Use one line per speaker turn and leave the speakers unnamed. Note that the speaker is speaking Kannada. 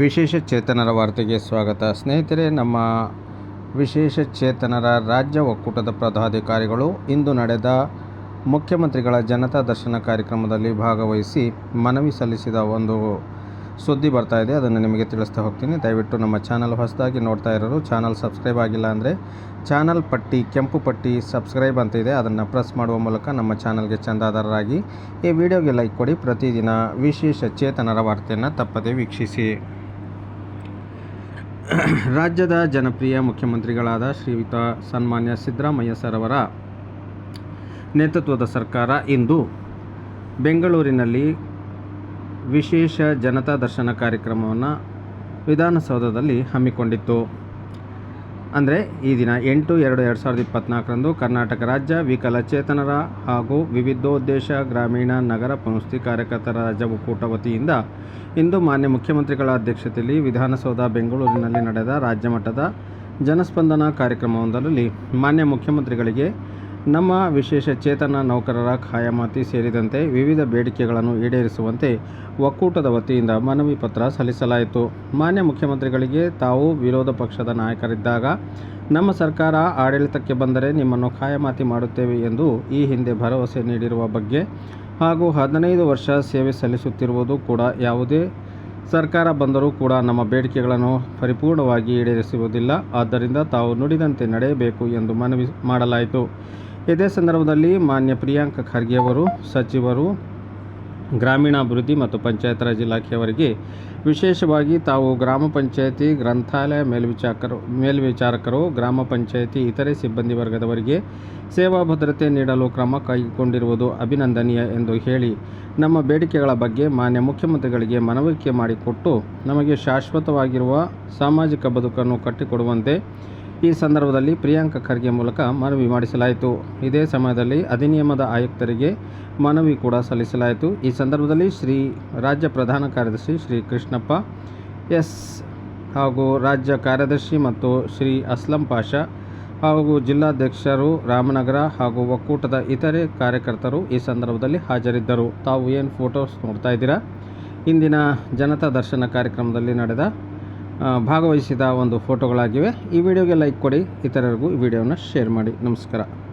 ವಿಶೇಷ ಚೇತನರ ವಾರ್ತೆಗೆ ಸ್ವಾಗತ. ಸ್ನೇಹಿತರೆ, ನಮ್ಮ ವಿಶೇಷ ಚೇತನರ ರಾಜ್ಯ ಒಕ್ಕೂಟದ ಪದಾಧಿಕಾರಿಗಳು ಇಂದು ನಡೆದ ಮುಖ್ಯಮಂತ್ರಿಗಳ ಜನತಾ ದರ್ಶನ ಕಾರ್ಯಕ್ರಮದಲ್ಲಿ ಭಾಗವಹಿಸಿ ಮನವಿ ಸಲ್ಲಿಸಿದ ಒಂದು ಸುದ್ದಿ ಬರ್ತಾ ಇದೆ. ಅದನ್ನು ನಿಮಗೆ ತಿಳಿಸ್ತಾ ಹೋಗ್ತೀನಿ. ದಯವಿಟ್ಟು ನಮ್ಮ ಚಾನಲ್ ಹೊಸದಾಗಿ ನೋಡ್ತಾ ಇರೋರು, ಚಾನಲ್ ಸಬ್ಸ್ಕ್ರೈಬ್ ಆಗಿಲ್ಲ ಅಂದರೆ ಚಾನಲ್ ಪಟ್ಟಿ, ಕೆಂಪು ಪಟ್ಟಿ ಸಬ್ಸ್ಕ್ರೈಬ್ ಅಂತ ಇದೆ. ಅದನ್ನು ಪ್ರೆಸ್ ಮಾಡುವ ಮೂಲಕ ನಮ್ಮ ಚಾನಲ್ಗೆ ಚಂದಾದಾರರಾಗಿ ಈ ವಿಡಿಯೋಗೆ ಲೈಕ್ ಕೊಡಿ. ಪ್ರತಿದಿನ ವಿಶೇಷ ಚೇತನರ ವಾರ್ತೆಯನ್ನು ತಪ್ಪದೇ ವೀಕ್ಷಿಸಿ. ರಾಜ್ಯದ ಜನಪ್ರಿಯ ಮುಖ್ಯಮಂತ್ರಿಗಳಾದ ಶ್ರೀಯುತ ಸನ್ಮಾನ್ಯ ಸಿದ್ದರಾಮಯ್ಯ ಸರ್ ಅವರ ನೇತೃತ್ವದ ಸರ್ಕಾರ ಇಂದು ಬೆಂಗಳೂರಿನಲ್ಲಿ ವಿಶೇಷ ಜನತಾ ದರ್ಶನ ಕಾರ್ಯಕ್ರಮವನ್ನು ವಿಧಾನಸೌಧದಲ್ಲಿ ಹಮ್ಮಿಕೊಂಡಿತ್ತು. ಅಂದರೆ ಈ ದಿನ ಎಂಟು ಎರಡು ಎರಡು ಸಾವಿರದ ಇಪ್ಪತ್ತ್ನಾಲ್ಕರಂದು ಕರ್ನಾಟಕ ರಾಜ್ಯ ವಿಕಲಚೇತನರ ಹಾಗೂ ವಿವಿಧೋದ್ದೇಶ ಗ್ರಾಮೀಣ ನಗರ ಪುನಸ್ತಿ ಕಾರ್ಯಕರ್ತರ ರಾಜ್ಯ ಒಕ್ಕೂಟ ವತಿಯಿಂದ ಇಂದು ಮಾನ್ಯ ಮುಖ್ಯಮಂತ್ರಿಗಳ ಅಧ್ಯಕ್ಷತೆಯಲ್ಲಿ ವಿಧಾನಸೌಧ ಬೆಂಗಳೂರಿನಲ್ಲಿ ನಡೆದ ರಾಜ್ಯಮಟ್ಟದ ಜನಸ್ಪಂದನ ಕಾರ್ಯಕ್ರಮವೊಂದರಲ್ಲಿ ಮಾನ್ಯ ಮುಖ್ಯಮಂತ್ರಿಗಳಿಗೆ ನಮ್ಮ ವಿಶೇಷ ಚೇತನ ನೌಕರರ ಖಾಯಮಾತಿ ಸೇರಿದಂತೆ ವಿವಿಧ ಬೇಡಿಕೆಗಳನ್ನು ಈಡೇರಿಸುವಂತೆ ಒಕ್ಕೂಟದ ವತಿಯಿಂದ ಮನವಿ ಪತ್ರ ಸಲ್ಲಿಸಲಾಯಿತು. ಮಾನ್ಯ ಮುಖ್ಯಮಂತ್ರಿಗಳಿಗೆ ತಾವು ವಿರೋಧ ಪಕ್ಷದ ನಾಯಕರಿದ್ದಾಗ, ನಮ್ಮ ಸರ್ಕಾರ ಆಡಳಿತಕ್ಕೆ ಬಂದರೆ ನಿಮ್ಮನ್ನು ಖಾಯಮಾತಿ ಮಾಡುತ್ತೇವೆ ಎಂದು ಈ ಹಿಂದೆ ಭರವಸೆ ನೀಡಿರುವ ಬಗ್ಗೆ ಹಾಗೂ ಹದಿನೈದು ವರ್ಷ ಸೇವೆ ಸಲ್ಲಿಸುತ್ತಿರುವುದು ಕೂಡ ಯಾವುದೇ ಸರ್ಕಾರ ಬಂದರೂ ಕೂಡ ನಮ್ಮ ಬೇಡಿಕೆಗಳನ್ನು ಪರಿಪೂರ್ಣವಾಗಿ ಈಡೇರಿಸುವುದಿಲ್ಲ. ಆದ್ದರಿಂದ ತಾವು ನುಡಿದಂತೆ ನಡೆಯಬೇಕು ಎಂದು ಮನವಿ ಮಾಡಲಾಯಿತು. ಇದೇ ಸಂದರ್ಭದಲ್ಲಿ ಮಾನ್ಯ ಪ್ರಿಯಾಂಕ ಖರ್ಗೆ ಅವರು, ಸಚಿವರು, ಗ್ರಾಮೀಣಾಭಿವೃದ್ಧಿ ಮತ್ತು ಪಂಚಾಯತ್ ರಾಜ್ ಇಲಾಖೆಯವರಿಗೆ ವಿಶೇಷವಾಗಿ ತಾವು ಗ್ರಾಮ ಪಂಚಾಯತಿ ಗ್ರಂಥಾಲಯ ಮೇಲ್ವಿಚಾರಕರು ಮೇಲ್ವಿಚಾರಕರು, ಗ್ರಾಮ ಪಂಚಾಯತಿ ಇತರೆ ಸಿಬ್ಬಂದಿ ವರ್ಗದವರಿಗೆ ಸೇವಾ ಭದ್ರತೆ ನೀಡಲು ಕ್ರಮ ಕೈಗೊಂಡಿರುವುದು ಅಭಿನಂದನೀಯ ಎಂದು ಹೇಳಿ ನಮ್ಮ ಬೇಡಿಕೆಗಳ ಬಗ್ಗೆ ಮಾನ್ಯ ಮುಖ್ಯಮಂತ್ರಿಗಳಿಗೆ ಮನವರಿಕೆ ಮಾಡಿಕೊಟ್ಟು ನಮಗೆ ಶಾಶ್ವತವಾಗಿರುವ ಸಾಮಾಜಿಕ ಬದುಕನ್ನು ಕಟ್ಟಿಕೊಡುವಂತೆ ಈ ಸಂದರ್ಭದಲ್ಲಿ ಪ್ರಿಯಾಂಕ ಖರ್ಗೆ ಮೂಲಕ ಮನವಿ ಮಾಡಿಸಲಾಯಿತು. ಇದೇ ಸಮಯದಲ್ಲಿ ಅಧಿನಿಯಮದ ಆಯುಕ್ತರಿಗೆ ಮನವಿ ಕೂಡ ಸಲ್ಲಿಸಲಾಯಿತು. ಈ ಸಂದರ್ಭದಲ್ಲಿ ಶ್ರೀ ರಾಜ್ಯ ಪ್ರಧಾನ ಕಾರ್ಯದರ್ಶಿ ಶ್ರೀ ಕೃಷ್ಣಪ್ಪ, ಎಸ್ ಹಾಗೂ ರಾಜ್ಯ ಕಾರ್ಯದರ್ಶಿ ಮತ್ತು ಶ್ರೀ ಅಸ್ಲಂ ಪಾಷಾ ಹಾಗೂ ಜಿಲ್ಲಾಧ್ಯಕ್ಷರು ರಾಮನಗರ ಹಾಗೂ ಒಕ್ಕೂಟದ ಇತರೆ ಕಾರ್ಯಕರ್ತರು ಈ ಸಂದರ್ಭದಲ್ಲಿ ಹಾಜರಿದ್ದರು. ತಾವು ಏನು ಫೋಟೋಸ್ ನೋಡ್ತಾ ಇದ್ದೀರಾ? ಇಂದಿನ ಜನತಾ ದರ್ಶನ ಕಾರ್ಯಕ್ರಮದಲ್ಲಿ ನಡೆದ ಭಾಗವಹಿಸಿದ ಒಂದು ಫೋಟೋಗಳಾಗಿವೆ. ಈ ವಿಡಿಯೋಗೆ ಲೈಕ್ ಕೊಡಿ ಇತರರಿಗೂ ಈ ವಿಡಿಯೋನ ಶೇರ್ ಮಾಡಿ. ನಮಸ್ಕಾರ.